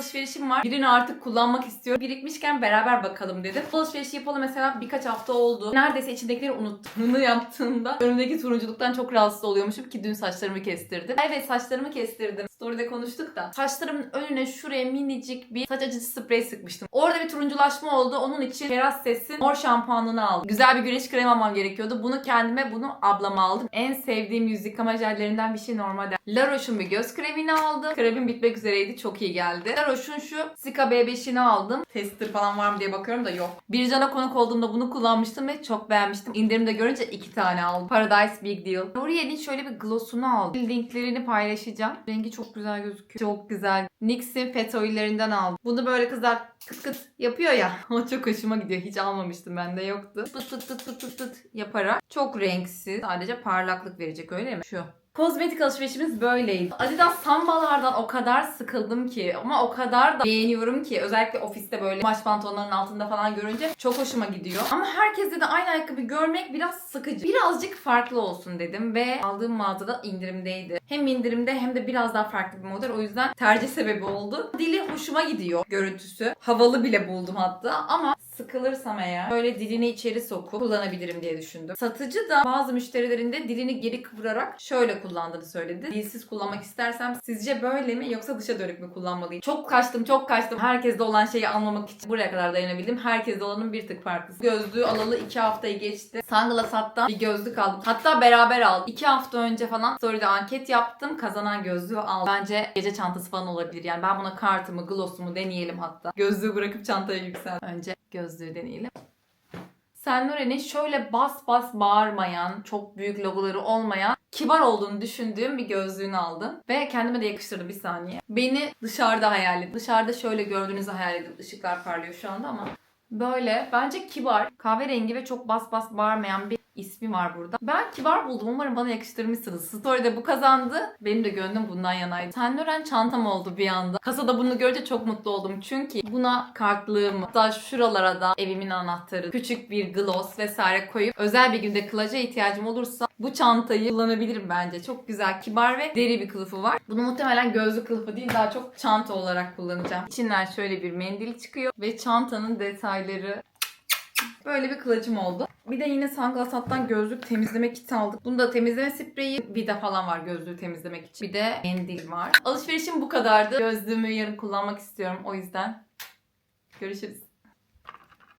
alışverişim var. Birini artık kullanmak istiyorum. Birikmişken beraber bakalım dedim. Bu alışverişi yapalım mesela birkaç hafta oldu. Neredeyse içindekileri unuttum. Bunu yaptığımda önümdeki turunculuktan çok rahatsız oluyormuşum ki dün saçlarımı kestirdim. Evet saçlarımı kestirdim. Story'de konuştuk da. Saçlarımın önüne şuraya minicik bir saç açıcı sprey sıkmıştım. Orada bir turunculaşma oldu. Onun için Kerastes'in mor şampuanını aldım. Güzel bir güneş kremi almam gerekiyordu. Bunu kendime bunu ablama aldım. En sevdiğim yüz yıkama jellerinden bir şey normalde. La Roche'un bir göz kremini aldım. Kremim bitmek üzereydi. Çok iyi geldi. La Roche'un şu Sika B5'ini aldım. Tester falan var mı diye bakıyorum da yok. Bircan'a konuk olduğumda bunu kullanmıştım ve çok beğenmiştim. İndirimde görünce iki tane aldım. Paradise Big Deal. L'Oreal'in şöyle bir glossunu aldım. Linklerini paylaşacağım. Rengi çok güzel gözüküyor. Çok güzel. NYX'in Fat Oil'lerinden aldım. Bunu böyle kızlar kıt kıt yapıyor ya. O çok hoşuma gidiyor. Hiç almamıştım bende yoktu. Pıt pıt pıt pıt pıt yaparak. Çok renksiz. Sadece parlaklık verecek öyle mi? Şu. Kozmetik alışverişimiz böyleydi. Adidas sambalardan o kadar sıkıldım ki ama o kadar da beğeniyorum ki özellikle ofiste böyle maç pantolonların altında falan görünce çok hoşuma gidiyor. Ama herkeste de aynı ayakkabı görmek biraz sıkıcı. Birazcık farklı olsun dedim ve aldığım mağazada indirimdeydi. Hem indirimde hem de biraz daha farklı bir model o yüzden tercih sebebi oldu. Dili hoşuma gidiyor görüntüsü. Havalı bile buldum hatta ama sıkılırsam eğer böyle dilini içeri sokup kullanabilirim diye düşündüm. Satıcı da bazı müşterilerinde dilini geri kıvırarak şöyle kullandığını söyledi. Dilsiz kullanmak istersem sizce böyle mi yoksa dışa dönük mü kullanmalıyım? Çok kaçtım çok kaçtım. Herkeste olan şeyi almamak için buraya kadar dayanabildim. Herkeste olanın bir tık farklısı. Gözlüğü alalı iki haftayı geçti. Sunglass hatta bir gözlük aldım. Hatta beraber aldım. İki hafta önce falan story'de anket yaptım. Kazanan gözlüğü aldım. Bence gece çantası falan olabilir. Yani ben buna kartımı, glossumu deneyelim hatta. Gözlüğü bırakıp çantaya yüksel. Önce gözlüğü deneyelim. Saint şöyle bas bas bağırmayan, çok büyük logoları olmayan, kibar olduğunu düşündüğüm bir gözlüğünü aldım. Ve kendime de yakıştırdı bir saniye. Beni dışarıda hayal edin. Dışarıda şöyle gördüğünüzü hayal edin. Işıklar parlıyor şu anda ama. Böyle bence kibar, kahverengi ve çok bas bas bağırmayan bir ismi var burada. Ben kibar buldum. Umarım bana yakıştırmışsınız. Story'de bu kazandı. Benim de gönlüm bundan yanaydı. Laurent çantam oldu bir anda. Kasada bunu görünce çok mutlu oldum. Çünkü buna kartlığımı, hatta şuralara da evimin anahtarı, küçük bir gloss vesaire koyup özel bir günde kılaca ihtiyacım olursa bu çantayı kullanabilirim bence. Çok güzel, kibar ve deri bir kılıfı var. Bunu muhtemelen gözlü kılıfı değil daha çok çanta olarak kullanacağım. İçinden şöyle bir mendil çıkıyor ve çantanın detayları Böyle bir kılıcım oldu. Bir de yine Sunglass Hut'tan gözlük temizleme kiti aldık. Bunda temizleme spreyi, vida falan var gözlüğü temizlemek için. Bir de mendil var. Alışverişim bu kadardı. Gözlüğümü yarın kullanmak istiyorum o yüzden. Görüşürüz.